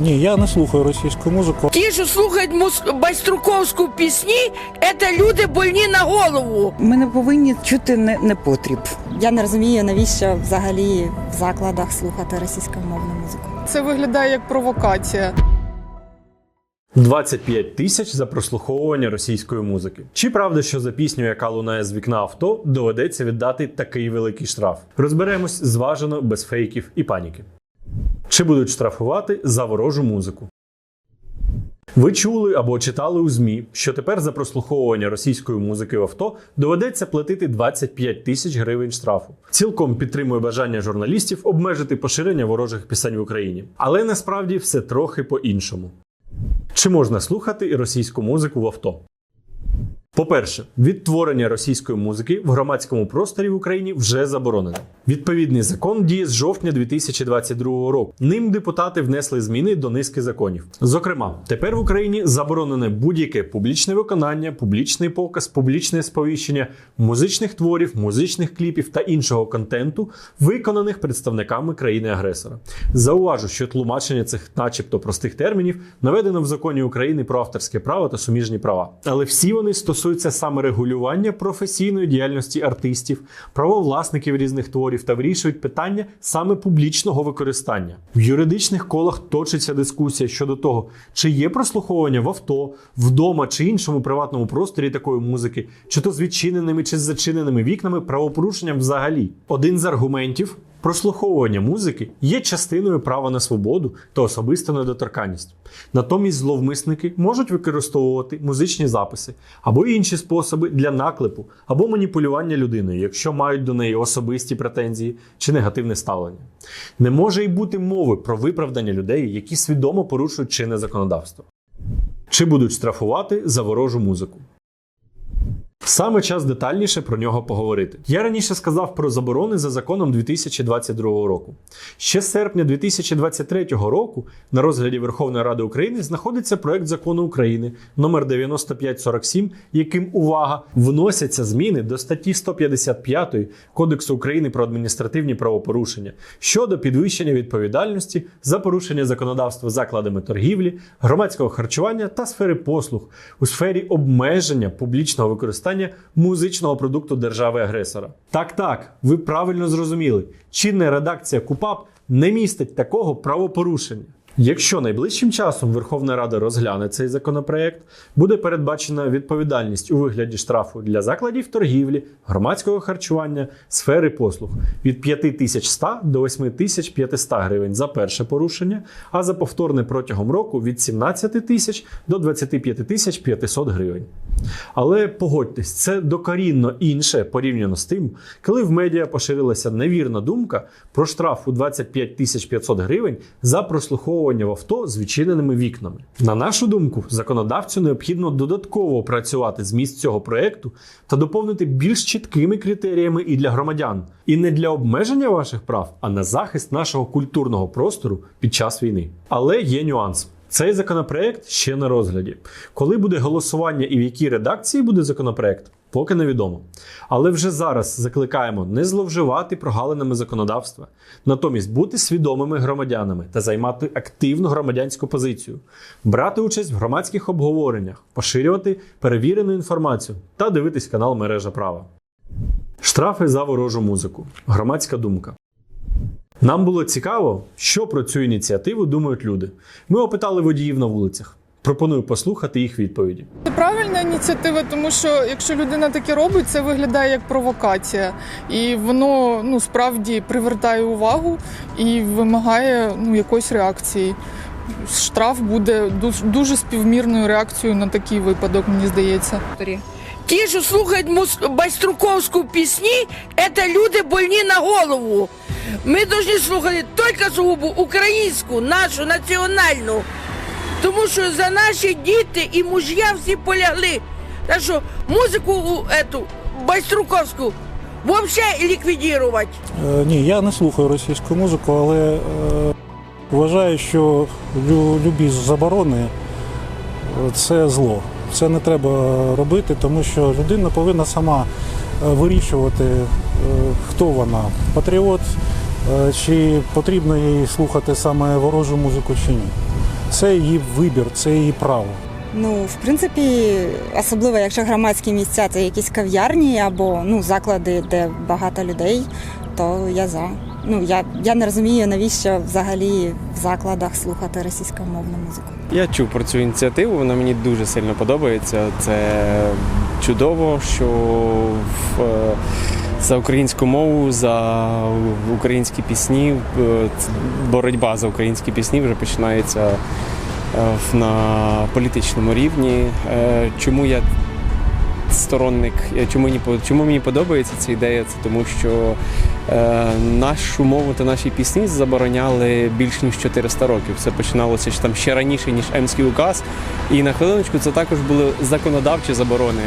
Ні, я не слухаю російську музику. Ті, що слухають мус- байструковську пісні, це люди больні на голову. Ми не повинні чути не, непотріб. Я не розумію, навіщо взагалі в закладах слухати російськомовну музику. Це виглядає як провокація. 25 тисяч за прослуховування російської музики. Чи правда, що за пісню, яка лунає з вікна авто, доведеться віддати такий великий штраф? Розберемось зважено без фейків і паніки. Чи будуть штрафувати за ворожу музику? Ви чули або читали у ЗМІ, що тепер за прослуховування російської музики в авто доведеться платити 25 тисяч гривень штрафу. Цілком підтримує бажання журналістів обмежити поширення ворожих пісень в Україні. Але насправді все трохи по-іншому. Чи можна слухати російську музику в авто? По-перше, відтворення російської музики в громадському просторі в Україні вже заборонено. Відповідний закон діє з жовтня 2022 року. Ним депутати внесли зміни до низки законів. Зокрема, тепер в Україні заборонене будь-яке публічне виконання, публічний показ, публічне сповіщення музичних творів, музичних кліпів та іншого контенту, виконаних представниками країни-агресора. Зауважу, що тлумачення цих, начебто, простих термінів наведено в законі України про авторське право та суміжні права. Але всі вони стосуються саме регулювання професійної діяльності артистів, правовласників різних творів та вирішують питання саме публічного використання. В юридичних колах точиться дискусія щодо того, чи є прослуховування в авто, вдома чи іншому приватному просторі такої музики, чи то з відчиненими чи з зачиненими вікнами правопорушенням взагалі. Один з аргументів. Прослуховування музики є частиною права на свободу та особисту недоторканність. Натомість зловмисники можуть використовувати музичні записи або інші способи для наклепу або маніпулювання людиною, якщо мають до неї особисті претензії чи негативне ставлення. Не може й бути мови про виправдання людей, які свідомо порушують чинне законодавство. Чи будуть штрафувати за ворожу музику? Саме час детальніше про нього поговорити. Я раніше сказав про заборони за законом 2022 року. Ще з серпня 2023 року на розгляді Верховної Ради України знаходиться проект закону України номер 9547, яким увага вносяться зміни до статті 155 Кодексу України про адміністративні правопорушення щодо підвищення відповідальності за порушення законодавства закладами торгівлі, громадського харчування та сфери послуг у сфері обмеження публічного використання музичного продукту держави-агресора. Так, так, ви правильно зрозуміли. Чинна редакція КУПАП не містить такого правопорушення. Якщо найближчим часом Верховна Рада розгляне цей законопроект, буде передбачена відповідальність у вигляді штрафу для закладів торгівлі, громадського харчування, сфери послуг від 5100 до 8500 гривень за перше порушення, а за повторне протягом року від 17 тисяч до 25 тисяч 500 гривень. Але погодьтесь, це докорінно інше порівняно з тим, коли в медіа поширилася невірна думка про штраф у 25 тисяч 500 гривень за прослуховування в авто з відчиненими вікнами. На нашу думку, законодавцю необхідно додатково опрацювати зміст цього проекту та доповнити більш чіткими критеріями і для громадян, і не для обмеження ваших прав, а на захист нашого культурного простору під час війни. Але є нюанс. Цей законопроект ще на розгляді. Коли буде голосування і в якій редакції буде законопроект, поки невідомо. Але вже зараз закликаємо не зловживати прогалинами законодавства, натомість бути свідомими громадянами та займати активну громадянську позицію, брати участь в громадських обговореннях, поширювати перевірену інформацію та дивитись канал Мережа Права. Штрафи за ворожу музику. Громадська думка. Нам було цікаво, що про цю ініціативу думають люди. Ми опитали водіїв на вулицях. Пропоную послухати їх відповіді. Це правильна ініціатива, тому що якщо людина таке робить, це виглядає як провокація, і воно ну справді привертає увагу і вимагає ну якоїсь реакції. Штраф буде дуже, співмірною реакцією на такий випадок, мені здається. Ті, що слухають байструковську пісні, це люди больні на голову. Ми повинні слухати тільки сугубо українську, нашу національну. Тому що за наші діти і муж'я всі полягли. Так що музику у ету, байструковську взагалі ліквідувати. Е, ні, я не слухаю російську музику, але е, вважаю, що лю- любі заборони е, це зло. Це не треба робити, тому що людина повинна сама е, вирішувати, е, хто вона патріот, чи потрібно їй слухати саме ворожу музику чи ні. Це її вибір, це її право. Ну, в принципі, особливо якщо громадські місця це якісь кав'ярні або ну, заклади, де багато людей, то я за. Ну, я, я не розумію, навіщо взагалі в закладах слухати російськомовну музику. Я чув про цю ініціативу, вона мені дуже сильно подобається. Це чудово, що в, е, за українську мову, за українські пісні, е, боротьба за українські пісні вже починається е, на політичному рівні. Е, Чому я сторонник, чому мені, чому мені подобається ця ідея? Це тому, що нашу мову та наші пісні забороняли більш ніж 400 років. Це починалося там ще раніше, ніж Емський указ. І на хвилиночку це також були законодавчі заборони.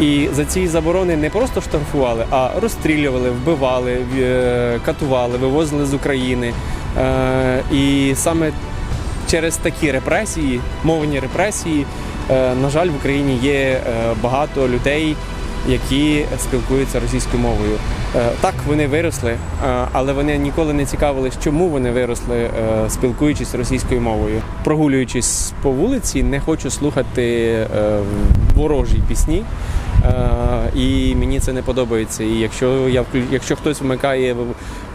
І за ці заборони не просто штрафували, а розстрілювали, вбивали, е, катували, вивозили з України. Е, І саме через такі репресії, мовні репресії, е, на жаль, в Україні є багато людей, які спілкуються російською мовою. Так, вони виросли, але вони ніколи не цікавились, чому вони виросли, спілкуючись російською мовою. Прогулюючись по вулиці, не хочу слухати ворожі пісні. Е, І мені це не подобається. І якщо я якщо хтось вмикає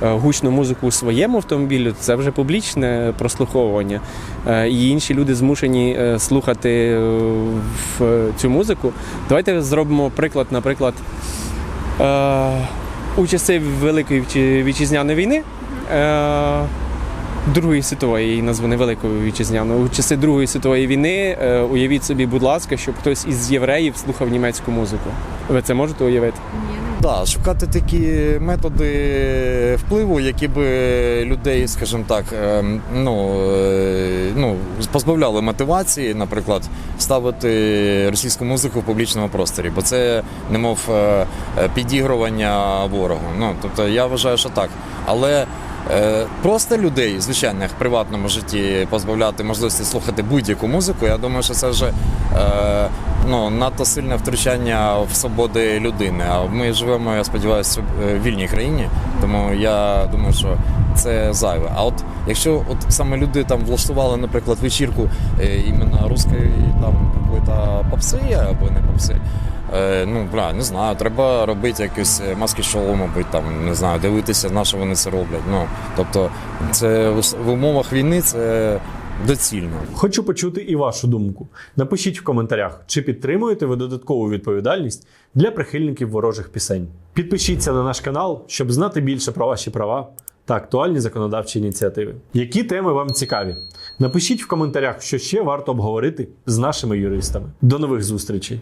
е, гучну музику у своєму автомобілі, це вже публічне прослуховування. Е, І інші люди змушені слухати цю музику. Давайте зробимо приклад, наприклад, у часи Великої Вітчи- вітчизняної війни. Другої світової її назву не Великої вітчизняної. У часи Другої світової війни е, уявіть собі, будь ласка, щоб хтось із євреїв слухав німецьку музику. Ви це можете уявити? Да, шукати такі методи впливу, які би людей, скажімо так, ем, ну, е, ну, позбавляли мотивації, наприклад, ставити російську музику в публічному просторі, бо це немов е, підігрування ворогу. Ну, тобто я вважаю, що так. Але просто людей, звичайних в приватному житті позбавляти можливості слухати будь-яку музику, я думаю, що це вже е, ну, надто сильне втручання в свободи людини. А ми живемо, я сподіваюся, в вільній країні, тому я думаю, що це зайве. А от якщо от саме люди там влаштували, наприклад, вечірку е, іменно русської там попси або не попси. Е, ну, бля, не знаю, треба робити якесь е, маски-шоу, мабуть, там, не знаю, дивитися, на що вони це роблять. Ну, тобто, це в умовах війни це доцільно. Хочу почути і вашу думку. Напишіть в коментарях, чи підтримуєте ви додаткову відповідальність для прихильників ворожих пісень. Підпишіться на наш канал, щоб знати більше про ваші права та актуальні законодавчі ініціативи. Які теми вам цікаві? Напишіть в коментарях, що ще варто обговорити з нашими юристами. До нових зустрічей!